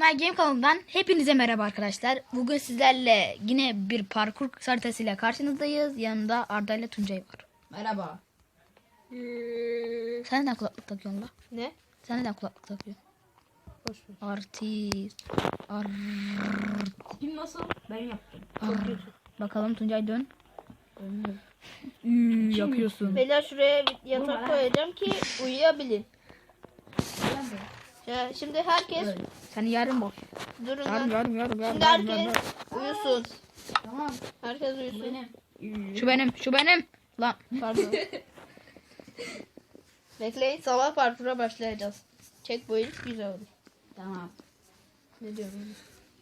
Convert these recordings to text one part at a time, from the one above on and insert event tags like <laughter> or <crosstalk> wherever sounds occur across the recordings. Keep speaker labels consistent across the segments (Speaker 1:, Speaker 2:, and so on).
Speaker 1: My Game kanalından hepinize merhaba arkadaşlar. Bugün sizlerle yine bir parkur haritasıyla karşınızdayız. Yanımda Arda ile Tuncay var.
Speaker 2: Merhaba.
Speaker 1: Sen neden kulaklık takıyorsun la?
Speaker 2: Ne?
Speaker 1: Sen neden kulaklık takıyorsun?
Speaker 2: Boş ver.
Speaker 1: Artist. Ar...
Speaker 2: Tipim nasıl? Ben yaptım.
Speaker 1: Ar- Bakalım Tuncay dön. Üü, yapıyorsun.
Speaker 3: Beyler şuraya yatak koyacağım ki uyuyabilin. Ya, şimdi herkes
Speaker 2: Evet.
Speaker 1: Sen yarın bak.
Speaker 3: durun
Speaker 1: Yarın
Speaker 3: lan.
Speaker 1: yarın yarın yarın.
Speaker 3: Şimdi
Speaker 1: yarın, yarın.
Speaker 3: herkes uyusun.
Speaker 2: Tamam.
Speaker 3: Herkes uyusun.
Speaker 2: Benim.
Speaker 1: Şu benim şu benim. Lan
Speaker 3: Pardon. <laughs> Bekleyin sabah parkura başlayacağız. Checkpoint güzel olur.
Speaker 2: Tamam.
Speaker 3: Ne diyorum?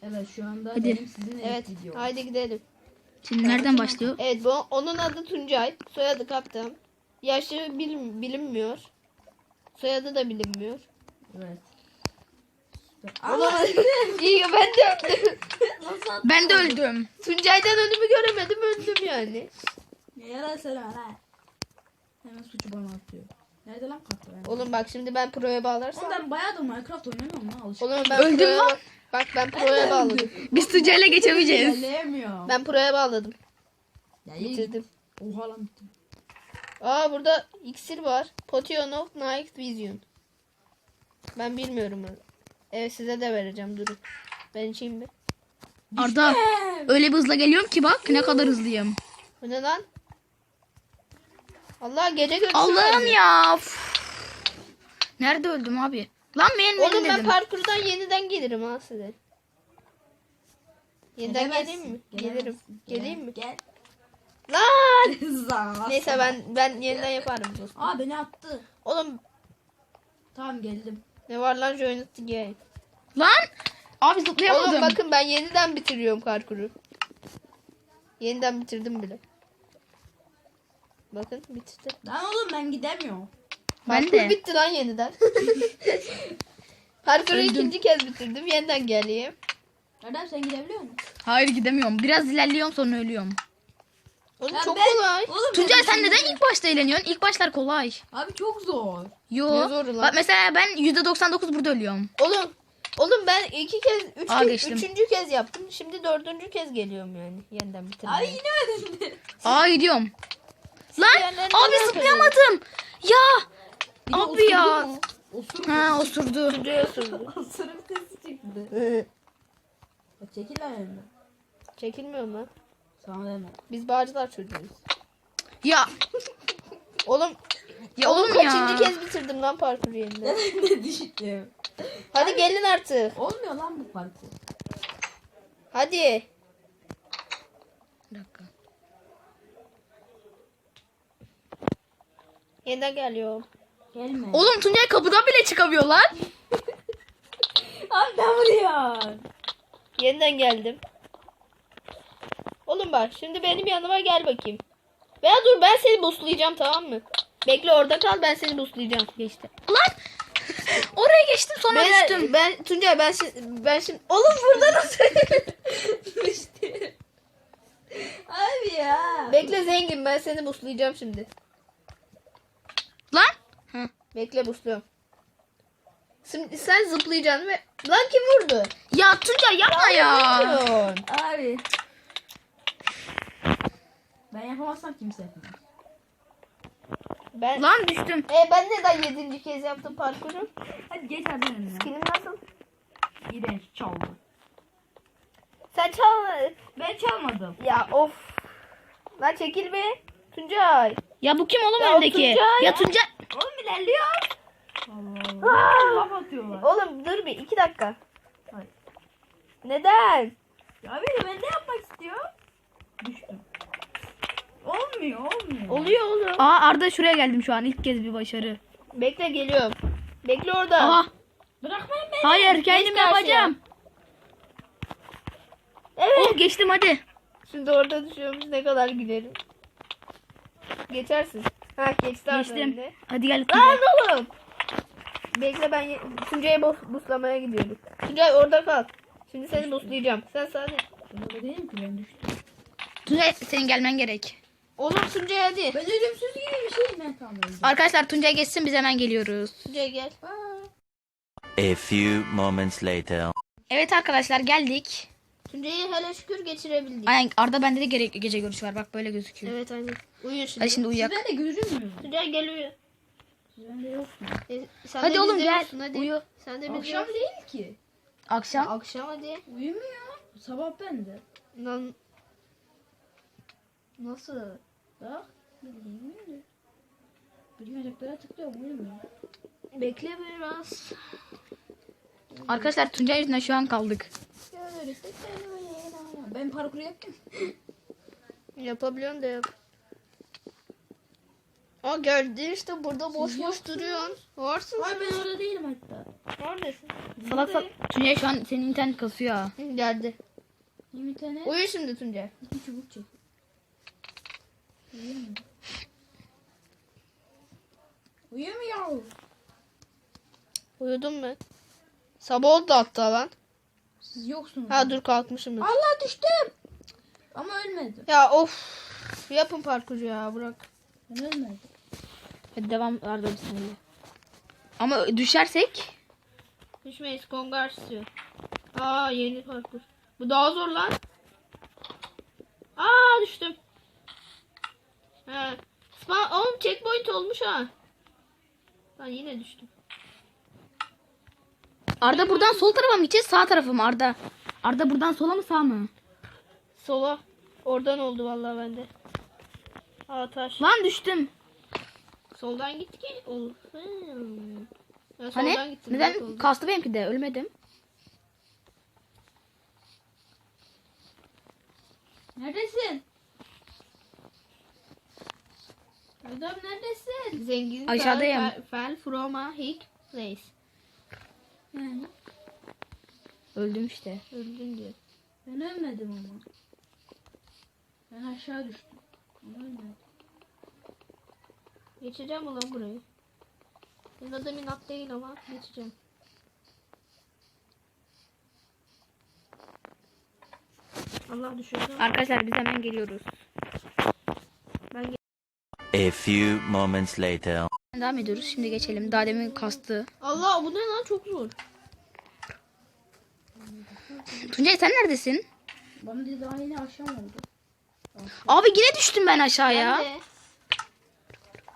Speaker 2: Evet şu anda
Speaker 1: Hadi.
Speaker 2: benim sizin
Speaker 3: Evet
Speaker 2: video.
Speaker 3: haydi gidelim.
Speaker 1: şimdi nereden başlıyor?
Speaker 3: Evet bu onun adı Tuncay. Soyadı Kaptan. Yaşı bilim, bilinmiyor. Soyadı da bilinmiyor.
Speaker 2: Evet. <laughs>
Speaker 3: İyi ben de öldüm.
Speaker 1: Ben de öldüm.
Speaker 3: Tuncay'dan önümü göremedim öldüm yani.
Speaker 2: Ne yalan söyleme lan. Hemen suçu bana atıyor. Nerede lan kartı ben?
Speaker 3: Oğlum bak şimdi ben proya
Speaker 2: Oğlum
Speaker 3: bağlarsam.
Speaker 2: ben bayağıdır Minecraft oynamıyorum lan alışık.
Speaker 3: Oğlum ben
Speaker 1: Öldüm
Speaker 3: proya
Speaker 1: lan.
Speaker 3: ba- Bak ben proya bağladım.
Speaker 1: Biz Tuncay'la geçemeyeceğiz.
Speaker 2: İlerleyemiyorum.
Speaker 3: Ben proya bağladım.
Speaker 2: Ya iyi.
Speaker 3: Bitirdim.
Speaker 2: Oha lan bittim.
Speaker 3: Aa burada iksir var. Potion of Night Vision. Ben bilmiyorum onu. Evet size de vereceğim durun. Ben içeyim mi?
Speaker 1: Arda öyle bir hızla geliyorum ki bak ne kadar hızlıyım.
Speaker 3: Bu ne lan? Allah gece görüşü
Speaker 1: Allah'ım ya. Nerede öldüm abi? Lan benim
Speaker 3: Oğlum ben
Speaker 1: dedim.
Speaker 3: parkurdan yeniden gelirim ha size. Yeniden
Speaker 2: Gelemezsin,
Speaker 3: geleyim mi?
Speaker 2: gelemezsin,
Speaker 3: Gelirim. Geleyim mi?
Speaker 2: Gel.
Speaker 3: Lan! <laughs>
Speaker 2: Zaa.
Speaker 3: Neyse ben ben yeniden yaparım dostum.
Speaker 2: Aa beni attı.
Speaker 3: Oğlum
Speaker 2: Tamam geldim.
Speaker 3: Ne var lan join the game.
Speaker 1: Lan! Abi zıplayamadım.
Speaker 3: Oğlum bakın ben yeniden bitiriyorum parkuru. Yeniden bitirdim bile. Bakın bitti.
Speaker 2: Lan oğlum ben gidemiyorum.
Speaker 1: ben
Speaker 3: Parkur
Speaker 1: de.
Speaker 3: bitti lan yeniden. <laughs> Parkuru
Speaker 1: Öldüm.
Speaker 3: ikinci kez bitirdim. Yeniden geleyim.
Speaker 2: Erdem sen gidebiliyor musun?
Speaker 1: Hayır gidemiyorum. Biraz ilerliyorum sonra ölüyorum.
Speaker 3: Oğlum
Speaker 2: Ya
Speaker 3: çok
Speaker 2: ben-
Speaker 3: kolay.
Speaker 2: Oğlum
Speaker 1: Tuncay sen neden ilk başta eğleniyorsun? İlk başlar kolay.
Speaker 2: Abi çok zor.
Speaker 1: Yo.
Speaker 3: Ne zoru lan?
Speaker 1: Bak mesela ben %99 burada ölüyorum.
Speaker 3: Oğlum Oğlum ben iki kez, üç
Speaker 1: Aa,
Speaker 3: kez,
Speaker 1: geçtim.
Speaker 3: üçüncü kez yaptım. Şimdi dördüncü kez geliyorum yani. Yeniden bitirmeye.
Speaker 2: Abi yine mi? <laughs>
Speaker 1: Aa gidiyorum. Lan abi
Speaker 3: merak
Speaker 1: zıplayamadım. Ya. Abi ya.
Speaker 2: osurdu mu? Osur.
Speaker 1: Ha osurdu.
Speaker 3: Tuncay'a sürdü.
Speaker 2: Osuruk sesi çıktı. Ya Çekil lan önümden.
Speaker 3: Çekilmiyorum
Speaker 2: Sana deme.
Speaker 3: Biz bağcılar çocuğuyuz.
Speaker 1: Ya.
Speaker 3: Oğlum
Speaker 1: Ya
Speaker 3: oğlum
Speaker 1: oğlum
Speaker 3: kaçıncı
Speaker 1: ya.
Speaker 3: kez bitirdim lan parkuru yeniden. <laughs>
Speaker 2: ne düştüm.
Speaker 3: Hadi gelin artık.
Speaker 2: Olmuyor lan bu parkur.
Speaker 3: Hadi.
Speaker 1: Bir dakika.
Speaker 3: Yeniden geliyorum.
Speaker 2: Gelme.
Speaker 1: Oğlum Tuncay kapıdan bile çıkamıyor lan. <laughs>
Speaker 2: Abi ne vuruyorsun?
Speaker 3: Yeniden geldim. Oğlum bak şimdi benim yanıma gel bakayım. Veya dur ben seni buslayacağım tamam mı? Bekle orada kal ben seni buslayacağım.
Speaker 1: Geçti. Lan. Oraya geçtim sonra
Speaker 3: Ben,
Speaker 1: düştüm.
Speaker 3: ben Tuncay ben şimdi, ben şimdi oğlum burada nasıl? <laughs>
Speaker 2: Düştü. Abi ya.
Speaker 3: Bekle zengin ben seni buslayacağım şimdi.
Speaker 1: Lan. Hı.
Speaker 3: Bekle busluyorum. Şimdi sen zıplayacaksın ve lan kim vurdu?
Speaker 1: Ya Tuncay yapma ya.
Speaker 3: Vurun.
Speaker 2: Abi. Ben yapamazsam kimse yapamaz.
Speaker 3: Ben
Speaker 1: Lan düştüm.
Speaker 3: e ben neden yedinci kez yaptım parkuru?
Speaker 2: Hadi geç hadi önüne.
Speaker 3: Kilim nasıl?
Speaker 2: İğrenç çaldı.
Speaker 3: Sen çal.
Speaker 2: Ben çalmadım.
Speaker 3: Ya of. Lan çekil be. Tuncay.
Speaker 1: Ya bu kim oğlum
Speaker 3: Ya
Speaker 1: önündeki?
Speaker 3: Tuncay.
Speaker 1: Ya Tuncay.
Speaker 2: Oğlum ilerliyor. Allah Allah. Laf atıyorlar.
Speaker 3: Oğlum dur bir iki dakika.
Speaker 2: Hayır.
Speaker 3: Neden?
Speaker 2: Ya abi ben de yapmak istiyorum. Düştüm. Olmuyor olmuyor.
Speaker 3: Oluyor oğlum.
Speaker 1: Aa Arda şuraya geldim şu an ilk kez bir başarı.
Speaker 3: Bekle geliyorum. Bekle orada.
Speaker 1: Aha.
Speaker 2: Bırakmayın beni.
Speaker 1: Hayır kendim
Speaker 3: karşıya.
Speaker 1: yapacağım.
Speaker 3: Evet.
Speaker 1: Oh geçtim hadi.
Speaker 3: Şimdi orada düşüyormuş ne kadar gülerim. Geçersin. Ha geçti
Speaker 1: Geçtim.
Speaker 3: önüne.
Speaker 1: Hadi gel
Speaker 3: Lan oğlum. Bekle ben Tuncay'ı bus buslamaya gidiyorum. Tuncay orada kal. Şimdi seni buslayacağım. Sen sadece...
Speaker 2: Ben öyle değilim ki ben düştüm.
Speaker 1: Tuncay senin gelmen gerek.
Speaker 3: Oğlum Tuncay hadi.
Speaker 2: Ben ölümsüz gibi bir ben tamam öldüm.
Speaker 1: Arkadaşlar Tuncay geçsin biz hemen geliyoruz.
Speaker 3: Tuncay gel.
Speaker 2: Aa.
Speaker 4: A few moments later.
Speaker 1: Evet arkadaşlar geldik.
Speaker 3: Tuncay'ı hele şükür geçirebildik.
Speaker 1: Aynen Arda bende de gere- gece görüşü var. Bak böyle gözüküyor.
Speaker 3: Evet aynen. Uyuyor şimdi.
Speaker 1: Hadi şimdi uyuyak.
Speaker 2: Sizde de görünmüyor mu?
Speaker 3: Tuncay gel uyu.
Speaker 2: Sizde yok mu?
Speaker 3: E, sen
Speaker 1: Hadi
Speaker 3: de
Speaker 1: oğlum
Speaker 3: bizde
Speaker 1: gel.
Speaker 3: yoksun, Hadi.
Speaker 1: Uyu.
Speaker 3: Sen de bizde
Speaker 2: Akşam
Speaker 3: yoksun.
Speaker 2: değil ki.
Speaker 1: Akşam.
Speaker 3: Akşam hadi.
Speaker 2: Uyumuyor. Sabah bende.
Speaker 3: Lan. Nasıl?
Speaker 2: Bak. Bildiğin öyle. Bilmeceklere tıklıyorum uyumuyor.
Speaker 3: Bekle biraz.
Speaker 1: Arkadaşlar Tuncay yüzünden şu an kaldık.
Speaker 2: Ben parkuru yaptım.
Speaker 3: Yapabiliyorsun da yap. Aa gördün işte burada boş
Speaker 2: Siz
Speaker 3: boş
Speaker 2: yoksunuz.
Speaker 3: duruyorsun. Varsın.
Speaker 2: Hayır ben orada değilim hatta.
Speaker 3: Neredesin?
Speaker 1: Salak salak. Tuncay şu an senin internet kasıyor ha.
Speaker 3: Geldi.
Speaker 2: Bir tane.
Speaker 3: Uyu şimdi Tuncay.
Speaker 2: İki çubuk çek. Uyumuyor. Uyumuyor.
Speaker 3: Uyudum ben. Sabah oldu hatta lan.
Speaker 2: Siz yoksunuz.
Speaker 3: Ha dur kalkmışım ben.
Speaker 2: Allah düştüm. Ama ölmedim.
Speaker 3: Ya of. Yapın parkurcu ya bırak.
Speaker 2: Ben ölmedim.
Speaker 1: Hadi devam Arda bismillah. Ama düşersek
Speaker 3: Düşmeyiz kongar istiyor. Aa yeni parkur. Bu daha zor lan. Aa düştüm. He. Spa oğlum checkpoint olmuş ha. Ben yine düştüm.
Speaker 1: Arda buradan sol tarafa mı gideceğiz sağ tarafa mı Arda? Arda buradan sola mı sağ mı?
Speaker 3: Sola. Oradan oldu vallahi bende. Aa taş.
Speaker 1: Lan düştüm.
Speaker 3: Soldan gitti ki. Ya soldan
Speaker 1: Hani
Speaker 3: gittim.
Speaker 1: neden kastı benimki de ölmedim.
Speaker 2: Neredesin? Adam neredesin?
Speaker 3: Zengin
Speaker 1: Aşağıdayım.
Speaker 3: Fell, fell from a hick place.
Speaker 2: Yani
Speaker 1: Öldüm işte.
Speaker 3: Öldün diyor.
Speaker 2: ben ölmedim ama. Ben aşağı düştüm. Ama ölmedim.
Speaker 3: Geçeceğim ulan burayı. Benim adım inat değil ama geçeceğim. Allah düşürdü.
Speaker 1: Arkadaşlar biz hemen geliyoruz.
Speaker 4: A few moments later.
Speaker 1: Devam ediyoruz. Şimdi geçelim. Daha demin kastı.
Speaker 3: Allah bu ne lan çok zor.
Speaker 1: Tuncay sen neredesin?
Speaker 2: Bana dedi daha yeni akşam oldu.
Speaker 1: Abi yine düştüm ben aşağıya.
Speaker 3: Ben de.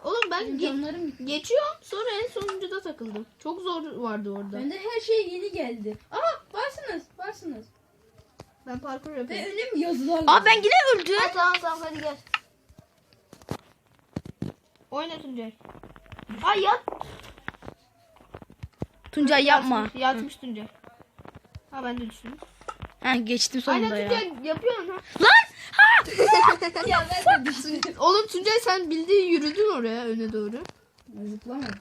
Speaker 3: Oğlum ben ge-
Speaker 2: Canlarım gitti.
Speaker 3: geçiyorum sonra en sonuncuda takıldım. Çok zor vardı orada.
Speaker 2: Bende her şey yeni geldi. Aa varsınız varsınız.
Speaker 3: Ben parkur
Speaker 2: Ve
Speaker 3: yapıyorum.
Speaker 2: önüm yazılar.
Speaker 1: Abi ben yine öldüm.
Speaker 3: Ha, tamam tamam hadi gel. Oyna Tuncay. Ay yat.
Speaker 1: Tuncay yapma.
Speaker 3: Yatmış, yatmış Tuncay. Ha ben de düştüm.
Speaker 1: Ha, geçtim
Speaker 3: Aynen
Speaker 1: sonunda ya.
Speaker 3: Tuncay yapıyorsun ha.
Speaker 1: Lan! Ha! <laughs>
Speaker 2: ya ben de düştüm.
Speaker 3: Oğlum Tuncay sen bildiğin yürüdün oraya öne doğru.
Speaker 2: Zıplamadı.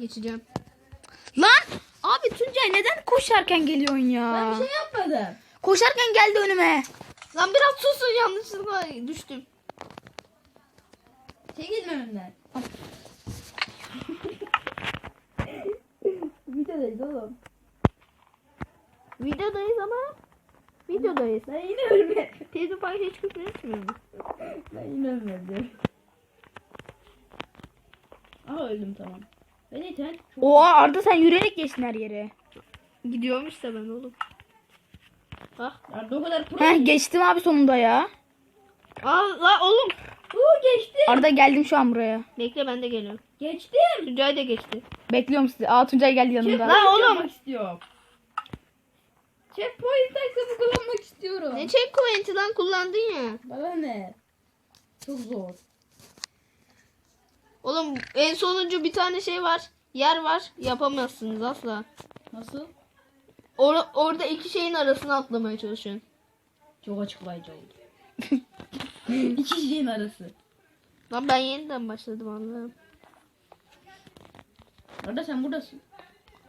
Speaker 3: Geçeceğim.
Speaker 1: Lan! Abi Tuncay neden koşarken geliyorsun ya?
Speaker 2: Ben bir şey yapmadım.
Speaker 1: Koşarken geldi önüme.
Speaker 3: Lan biraz susun yanlışlıkla düştüm.
Speaker 2: Çekilme önümden. <laughs> Videodayız oğlum.
Speaker 3: Videodayız ama. Videodayız.
Speaker 2: Ben yine ölmedim.
Speaker 3: PewDiePie hiç küfür etmiyor mu?
Speaker 2: Ben yine ölmedim. Aha öldüm tamam. Ben çok...
Speaker 1: Oha Arda sen yürüyerek geçtin her yere.
Speaker 3: Gidiyorum işte ben oğlum. Bak.
Speaker 2: Arda o kadar pro.
Speaker 1: Heh, geçtim abi sonunda ya.
Speaker 3: Aa la oğlum.
Speaker 2: Oo geçti.
Speaker 1: Arda geldim şu an buraya.
Speaker 3: Bekle ben de geliyorum.
Speaker 2: Geçtim.
Speaker 3: Tuncay da geçti.
Speaker 1: Bekliyorum sizi. Aa Tuncay geldi yanımda.
Speaker 3: Lan oğlum.
Speaker 2: Yapmak istiyorum. Checkpoint takımı kullanmak istiyorum.
Speaker 3: Ne checkpoint'i lan kullandın ya.
Speaker 2: Bana ne? Çok zor.
Speaker 3: Oğlum en sonuncu bir tane şey var. Yer var. Yapamazsınız asla.
Speaker 2: Nasıl?
Speaker 3: Or- orada iki şeyin arasına atlamaya çalışıyorsun.
Speaker 2: Çok açıklayıcı oldu. <laughs> İki şeyin arası.
Speaker 3: Lan ben yeniden başladım Allah'ım.
Speaker 2: Arda sen buradasın.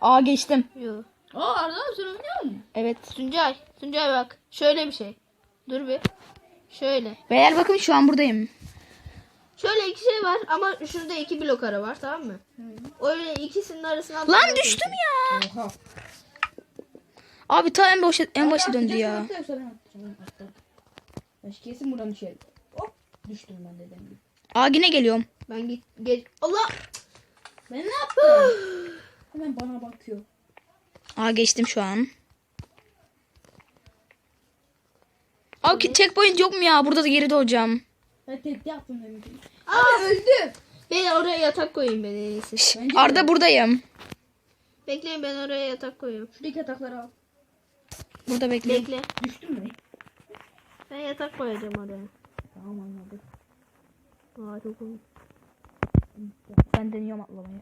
Speaker 1: Aa geçtim.
Speaker 3: Yok.
Speaker 2: Aa Arda sen oynuyor musun?
Speaker 1: Evet.
Speaker 3: Tuncay. Tuncay bak. Şöyle bir şey. Dur bir. Şöyle.
Speaker 1: Beyler bakın şu an buradayım.
Speaker 3: Şöyle iki şey var ama şurada iki blok ara var tamam mı? Öyle ikisinin arasına
Speaker 1: Lan
Speaker 3: atlamaya
Speaker 1: düştüm ya.
Speaker 2: Oha.
Speaker 1: Abi ta en başa, en başa döndü ya.
Speaker 2: Kesin buradan düşerim. Hop düştüm ben dediğim gibi.
Speaker 1: Aa yine geliyorum.
Speaker 3: Ben git geç. Allah.
Speaker 2: Ben ne yaptım? <sighs> atıyor.
Speaker 1: Aa geçtim şu an. Aa ki- checkpoint yok mu ya? Burada da geri doğacağım.
Speaker 2: Ben tekte yaptım demek.
Speaker 3: Aa öldüm. Ben oraya yatak koyayım ben en iyisi.
Speaker 1: Şş, Arda buradayım.
Speaker 3: Bekleyin ben oraya yatak koyuyorum.
Speaker 2: Şuradaki yatakları al.
Speaker 1: Burada bekle.
Speaker 3: Bekle.
Speaker 2: Düştün mü?
Speaker 3: Ben yatak koyacağım oraya.
Speaker 2: Tamam anladım.
Speaker 3: Aa çok iyi.
Speaker 1: Ben deniyorum atlamayı.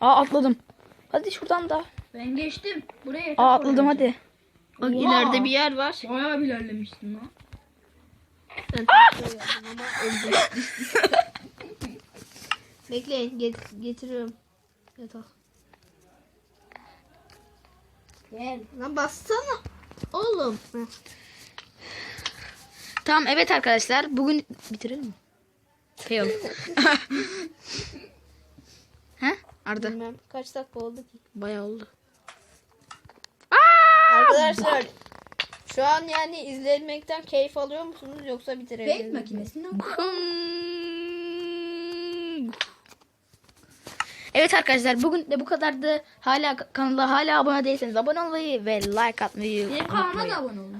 Speaker 1: Aa atladım. Hadi şuradan da.
Speaker 2: Ben geçtim. Buraya yatak
Speaker 1: Aa atladım
Speaker 2: koyacağım.
Speaker 1: hadi.
Speaker 3: Bak
Speaker 2: Oha.
Speaker 3: ileride bir yer var.
Speaker 2: Bayağı bir ilerlemiştin lan.
Speaker 3: Ben koyuyorum ama öldüm. <laughs> Bekleyin get- getiriyorum. Yatak.
Speaker 2: Gel.
Speaker 3: Lan bassana. Oğlum.
Speaker 1: Tamam evet arkadaşlar bugün bitirelim mi? Fail. <laughs> He? Arda.
Speaker 3: Bilmem kaç dakika oldu ki.
Speaker 1: Bayağı oldu.
Speaker 3: Arkadaşlar şu an yani izlenmekten keyif alıyor musunuz yoksa
Speaker 2: Fake
Speaker 3: bitirebiliriz mi?
Speaker 2: makinesi
Speaker 1: Evet arkadaşlar bugün de bu kadardı. Hala kanala hala abone değilseniz abone olmayı ve like atmayı
Speaker 2: Benim kanalıma da abone olun.